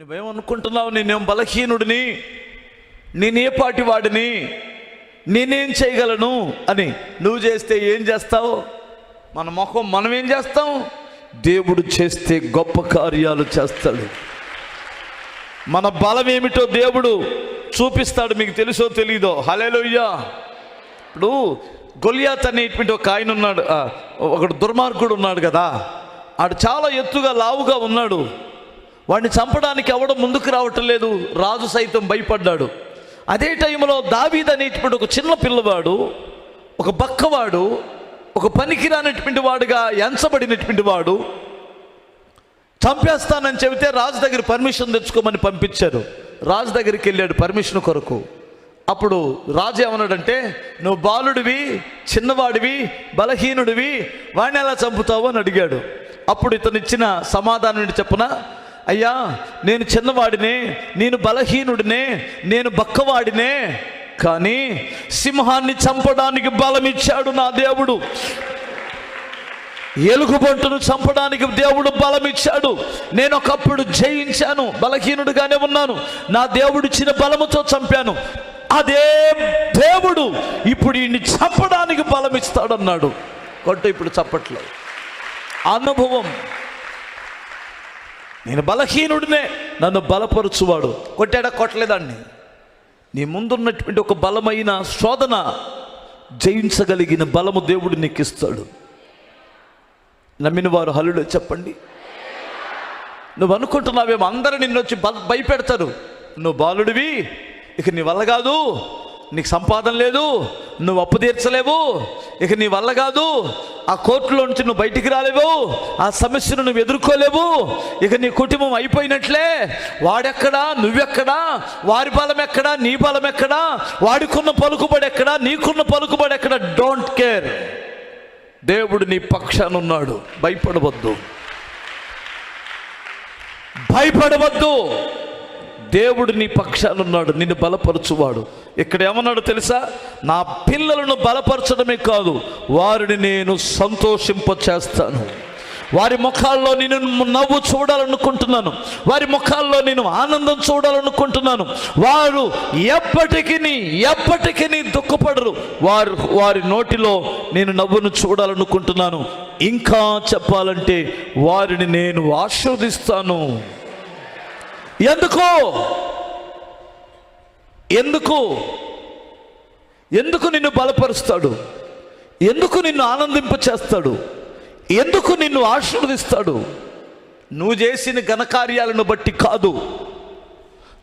నువ్వేమనుకుంటున్నావు? నేనేం బలహీనుడిని? నేనే పాటి వాడిని నేనేం చేయగలను? అని నువ్వు చేస్తే ఏం చేస్తావు? మన ముఖం మనం ఏం చేస్తాం? దేవుడు చేస్తే గొప్ప కార్యాలు చేస్తాడు. మన బలం ఏమిటో దేవుడు చూపిస్తాడు. మీకు తెలుసో తెలీదో? హలేలుయ్యా ఇప్పుడు గొలియాత్ అనేటువంటి ఒక ఆయన ఉన్నాడు. ఒకడు దుర్మార్గుడు ఉన్నాడు కదా. ఆడు చాలా ఎత్తుగా లావుగా ఉన్నాడు. వాడిని చంపడానికి ఎవడం ముందుకు రావటం లేదు. రాజు సైతం భయపడ్డాడు. అదే టైంలో దావీద్ అనేటువంటి ఒక చిన్న పిల్లవాడు ఒక బక్కవాడు ఒక పనికిరానటువంటి వాడుగా ఎంచబడినటువంటి వాడు చంపేస్తానని చెబితే రాజు దగ్గర పర్మిషన్ తెచ్చుకోమని పంపించారు. రాజు దగ్గరికి వెళ్ళాడు పర్మిషన్ కొరకు. అప్పుడు రాజు ఏమన్నాడంటే నువ్వు బాలుడివి చిన్నవాడివి బలహీనుడివి వాడిని ఎలా చంపుతావు? అని అడిగాడు. అప్పుడు ఇతను ఇచ్చిన సమాధానం చెప్పన? అయ్యా నేను చిన్నవాడినే నేను బలహీనుడినే నేను బక్కవాడినే కానీ సింహాన్ని చంపడానికి బలమిచ్చాడు నా దేవుడు. ఎలుగుబంటును చంపడానికి దేవుడు బలమిచ్చాడు. నేను ఒకప్పుడు జయించాను బలహీనుడుగానే ఉన్నాను. నా దేవుడు చిన్న బలముతో చంపాను. అదే దేవుడు ఇప్పుడు ఈయన్ని చంపడానికి బలమిస్తాడన్నాడు. కొట్ట ఇప్పుడు చప్పట్లేదు అనుభవం. నేను బలహీనుడినే నన్ను బలపరుచువాడు. కొట్టాడా? కొట్టలేదాన్ని. నీ ముందున్నటువంటి ఒక బలమైన శోధన జయించగలిగిన బలము దేవుడు నీకు ఇస్తాడు నమ్మిన వారు హలుడు చెప్పండి. నువ్వు అనుకుంటున్నావేమో అందరూ నిన్ను వచ్చి బ- భయపెడతారు. నువ్వు బాలుడివి ఇక నీ వల్ల కాదు. నీకు సంపాదన లేదు నువ్వు అప్పు తీర్చలేవు ఇక నీ వల్ల కాదు. ఆ కోర్టులో నుంచి నువ్వు బయటికి రాలేవు ఆ సమస్యను నువ్వు ఎదుర్కోలేవు ఇక నీ కుటుంబం అయిపోయినట్లే. వాడెక్కడా నువ్వెక్కడా వారి బలం ఎక్కడా నీ బలం ఎక్కడా వాడికున్న పలుకుబడి ఎక్కడా నీకున్న పలుకుబడి ఎక్కడా డోంట్ కేర్ దేవుడు నీ పక్షాన ఉన్నాడు భయపడవద్దు. భయపడవద్దు. దేవుడు నీ పక్షాన ఉన్నాడు నిన్ను బలపరచువాడు. ఇక్కడ ఏమన్నాడు తెలుసా? నా పిల్లలను బలపరచడమే కాదు వారిని నేను సంతోషింప చేస్తాను వారి ముఖాల్లో నేను నవ్వు చూడాలనుకుంటున్నాను. వారి ముఖాల్లో నేను ఆనందం చూడాలనుకుంటున్నాను. వారు ఎప్పటికీ ఎప్పటికీ దుఃఖపడరు. వారు వారి నోటిలో నేను నవ్వును చూడాలనుకుంటున్నాను. ఇంకా చెప్పాలంటే వారిని నేను ఆశీర్వదిస్తాను. ఎందుకు? ఎందుకు? ఎందుకు నిన్ను బలపరుస్తాడు? ఎందుకు నిన్ను ఆనందింప చేస్తాడు ఎందుకు నిన్ను ఆశీర్వదిస్తాడు? నువ్వు చేసిన ఘనకార్యాలను బట్టి కాదు.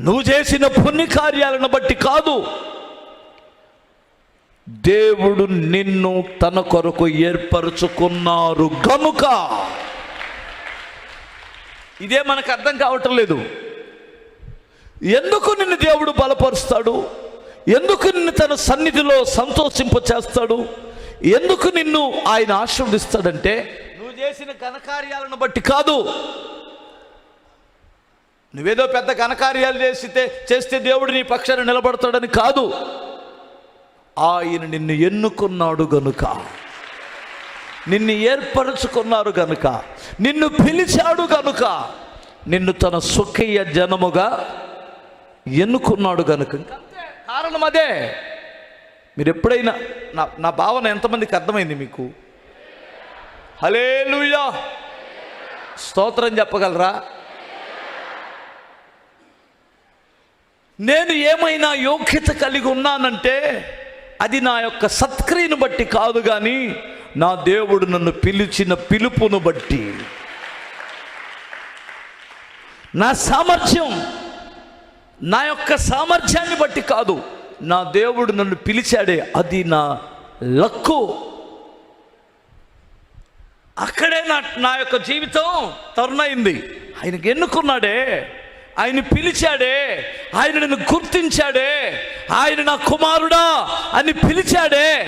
నువ్వు చేసిన పుణ్యకార్యాలను బట్టి కాదు. దేవుడు నిన్ను తన కొరకు ఏర్పరచుకున్నారు గనుక. ఇదే మనకు అర్థం కావటం లేదు. ఎందుకు నిన్ను దేవుడు బలపరుస్తాడు? ఎందుకు నిన్ను తన సన్నిధిలో సంతోషింప చేస్తాడు? ఎందుకు నిన్ను ఆయన ఆశీర్వదిస్తాడంటే నువ్వు చేసిన ఘనకార్యాలను బట్టి కాదు. నువ్వేదో పెద్ద ఘనకార్యాలు చేస్తే చేస్తే దేవుడు నీ పక్షాన నిలబడతాడని కాదు. ఆయన నిన్ను ఎన్నుకున్నాడు గనుక. నిన్ను ఏర్పరచుకున్నారు గనుక. నిన్ను పిలిచాడు గనుక. నిన్ను తన సుఖయ్య జనముగా ఎన్నుకున్నాడు కనుక కారణం అదే. మీరు ఎప్పుడైనా నా నా భావన ఎంతమందికి అర్థమైంది మీకు? హలేలుయా స్తోత్రం చెప్పగలరా? నేను ఏమైనా యోగ్యత కలిగి ఉన్నానంటే అది నా యొక్క సత్క్రియను బట్టి కాదు కానీ నా దేవుడు నన్ను పిలిచిన పిలుపును బట్టి. నా సామర్థ్యం నా యొక్క సామర్థ్యాన్ని బట్టి కాదు. నా దేవుడు నన్ను పిలిచాడే అది నా లక్కు. అక్కడే నా నా యొక్క జీవితం తరుణైంది. ఆయనకి ఎన్నుకున్నాడే? ఆయన పిలిచాడే. ఆయన నన్ను గుర్తించాడే. ఆయన నా కుమారుడా అని పిలిచాడే.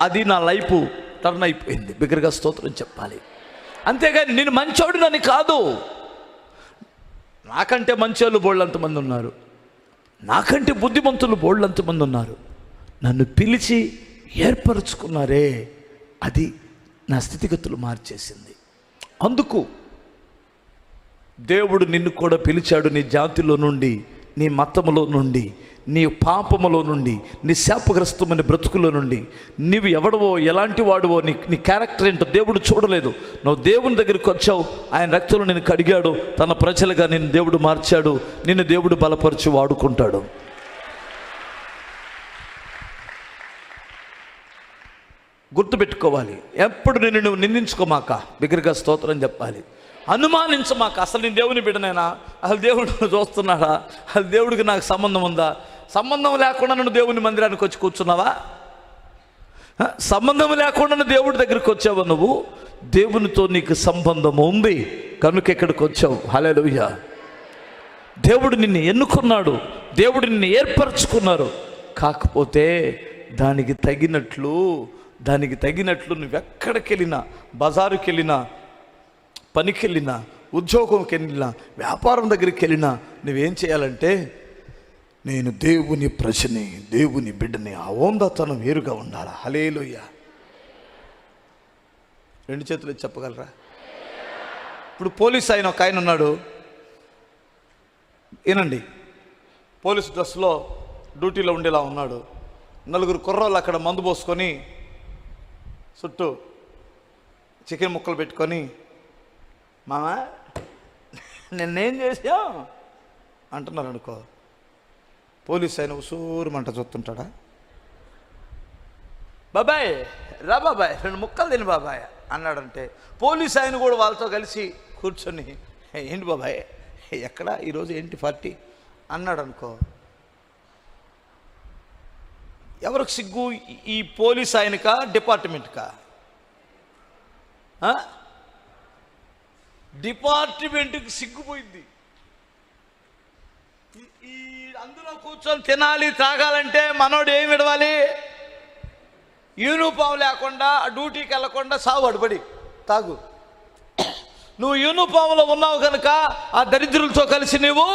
అది నా లైఫ్ టర్న్ అయిపోయింది బిగ్గరగా స్తోత్రం చెప్పాలి. అంతేగాని నేను మంచోడునని కాదు. నాకంటే మంచోళ్ళు బోళ్ళంతమంది ఉన్నారు. నాకంటే బుద్ధిమంతులు బోళ్ళంతమంది ఉన్నారు. నన్ను పిలిచి ఏర్పరచుకున్నారే అది నా స్థితిగతులు మార్చేసింది. అందుకు దేవుడు నిన్ను కూడా పిలిచాడు నీ జాతిలో నుండి నీ మతములో నుండి. నీ పాపములో నుండి నీ శాపగ్రస్తమైన బ్రతుకులో నుండి నీవు ఎవడవో ఎలాంటి వాడువో నీ నీ క్యారెక్టర్ ఏంటో దేవుడు చూడలేదు. నువ్వు దేవుని దగ్గరికి వచ్చావు ఆయన రక్తంలో నేను కడిగాడు తన ప్రజలుగా నేను దేవుడు మార్చాడు నిన్ను దేవుడు బలపరిచి వాడుకుంటాడు. గుర్తుపెట్టుకోవాలి. ఎప్పుడు నిన్ను నువ్వు నిందించుకోమాక? బిగ్గరగా స్తోత్రం చెప్పాలి. అనుమానించమాక. అసలు నేను దేవుని బిడ్డనైనా? అసలు దేవుడు చూస్తున్నాడా? అసలు దేవుడికి నాకు సంబంధం ఉందా? సంబంధం లేకుండా నువ్వు దేవుని మందిరానికి వచ్చి కూర్చున్నావా? సంబంధం లేకుండా దేవుడి దగ్గరికి వచ్చావు నువ్వు? దేవునితో నీకు సంబంధం ఉంది. కనుక ఇక్కడికి వచ్చావు. హల్లెలూయా. దేవుడు నిన్ను ఎన్నుకున్నాడు. దేవుడు నిన్ను ఏర్పరచుకున్నారు. కాకపోతే దానికి తగినట్లు దానికి తగినట్లు నువ్వు ఎక్కడికి వెళ్ళినా బజారుకి వెళ్ళినా పనికి వెళ్ళినా ఉద్యోగంకి వెళ్ళినా వ్యాపారం దగ్గరికి వెళ్ళినా నువ్వేం చేయాలంటే నేను దేవుని ప్రజని దేవుని బిడ్డని ఆ ఓందతనం వేరుగా ఉండాలి? హలేలుయ్య రెండు చేతులు చెప్పగలరా? ఇప్పుడు పోలీస్ ఆయన ఒక ఆయన ఉన్నాడు. వినండి. పోలీస్ డ్రెస్లో డ్యూటీలో ఉండేలా ఉన్నాడు. నలుగురు కుర్రోళ్ళు అక్కడ మందు పోసుకొని చుట్టూ చికెన్ ముక్కలు పెట్టుకొని మామ నిన్నేం చేసా అంటున్నారు అనుకో పోలీస్ ఆయన ఉసూరు మంట చూస్తుంటాడా? బాబాయ్ రా బాబాయ్ రెండు ముక్కలు తిని బాబాయ్ అన్నాడంటే పోలీస్ ఆయన కూడా వాళ్ళతో కలిసి కూర్చొని ఏంటి బాబాయ్ ఎక్కడ ఈరోజు ఏంటి పార్టీ? అన్నాడు అనుకో ఎవరికి సిగ్గు? ఈ పోలీస్ ఆయనకా డిపార్ట్మెంట్కా? డిపార్ట్మెంట్కి సిగ్గుపోయింది. అందులో కూర్చొని తినాలి తాగాలంటే మనోడు ఏమి విడవాలి? యూనిఫామ్ లేకుండా డ్యూటీకి వెళ్ళకుండా సాగు అడుపడి తాగు. నువ్వు యూనిఫామ్లో ఉన్నావు కనుక ఆ దరిద్రులతో కలిసి నువ్వు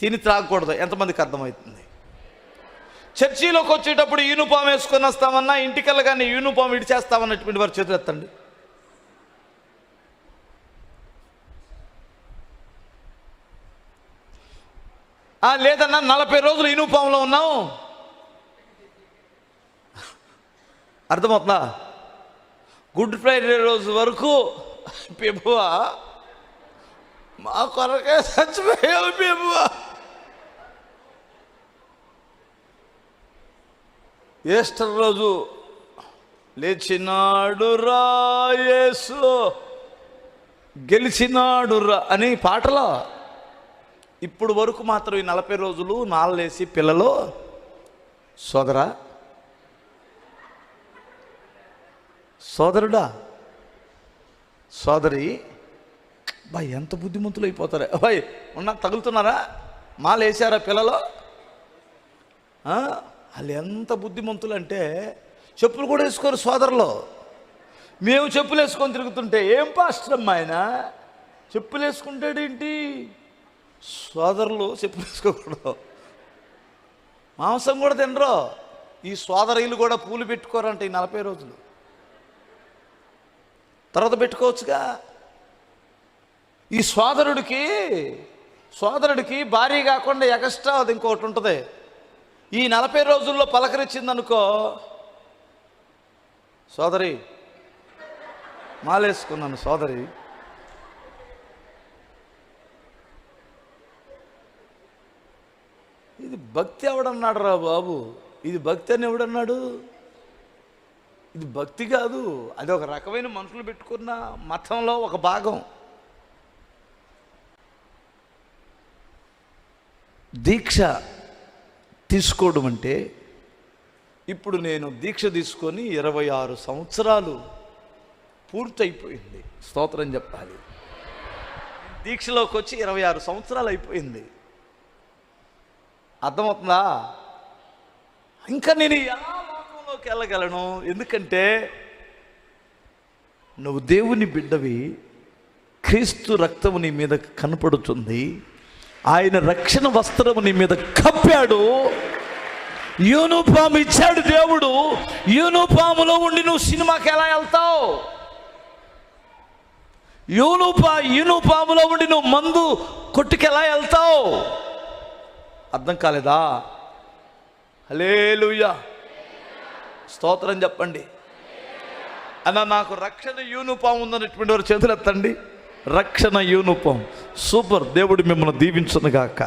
తిని త్రాగకూడదు. ఎంతమందికి అర్థమవుతుంది? చర్చిలోకి వచ్చేటప్పుడు యూనిఫామ్ వేసుకొని వస్తామన్నా ఇంటికెళ్ళగానే యూనిఫామ్ విడిచేస్తామన్నటువంటి వారు చేతులు ఎత్తండి. లేదన్నా నలభై రోజులు యూనిఫామ్లో ఉన్నావు. అర్థమవుతుందా? గుడ్ ఫ్రైడే రోజు వరకు పెబువా మా కొరకే చచ్చిపోయావు పెబువా. ఈస్టర్ రోజు లేచినాడు రాయేసు గెలిచినాడు రా అని పాటలో? ఇప్పుడు వరకు మాత్రం ఈ నలభై రోజులు నాళ్ళేసి పిల్లలు సోదరా సోదరుడా సోదరి బా ఎంత బుద్ధిమంతులు అయిపోతారా. బాయ్ ఉన్నా తగులుతున్నారా? మాలేసారా పిల్లలు? వాళ్ళు ఎంత బుద్ధిమంతులు అంటే చెప్పులు కూడా వేసుకోరు సోదరులు. మేము చెప్పులు వేసుకొని తిరుగుతుంటే ఏం పాస్టర్ అమ్మా ఆయన? చెప్పులు వేసుకుంటాడేంటి సోదరులు చెప్పులు వేసుకోకూడదు. మాంసం కూడా తినరు. ఈ సోదరీలు కూడా పూలు పెట్టుకోరంట ఈ నలభై రోజులు. తర్వాత పెట్టుకోవచ్చుగా. ఈ సోదరుడికి సోదరుడికి భార్య కాకుండా ఎక్స్ట్రా అది ఇంకొకటి ఉంటుంది. ఈ నలభై రోజుల్లో పలకరించిందనుకో సోదరి మాలేసుకున్నాను సోదరి. ఇది భక్తి ఎవడన్నాడు రా బాబు? ఇది భక్తి అని ఎవడన్నాడు? ఇది భక్తి కాదు అది ఒక రకమైన మనుషులు పెట్టుకున్న మతంలో ఒక భాగం. దీక్ష తీసుకోవడం అంటే ఇప్పుడు నేను దీక్ష తీసుకొని ఇరవై ఆరు సంవత్సరాలు పూర్తయిపోయింది. స్తోత్రం చెప్పాలి. దీక్షలోకి వచ్చి ఇరవై ఆరు సంవత్సరాలు అయిపోయింది. అర్థమవుతుందా? ఇంకా నేను ఎలా లోకంలోకి వెళ్ళగలను. ఎందుకంటే నువ్వు దేవుని బిడ్డవి క్రీస్తు రక్తము నీ మీద కనపడుతుంది ఆయన రక్షణ వస్త్రము నీ మీద కప్పాడు. యూనిఫామ్ ఇచ్చాడు దేవుడు. యూనిఫాములో ఉండి నువ్వు సినిమాకి ఎలా వెళ్తావు? యూనుపా యూనుపాములో ఉండి నువ్వు మందు కొట్టుకు ఎలా వెళ్తావు? అర్థం కాలేదా? హలేలుయ్యా స్తోత్రం చెప్పండి. అన్న నాకు రక్షణ యూనిఫామ్ ఉందన్నటువంటి వారు చేతులు ఎత్తండి రక్షణ యూనిఫామ్. సూపర్. దేవుడు మిమ్మల్ని దీవించును గాక.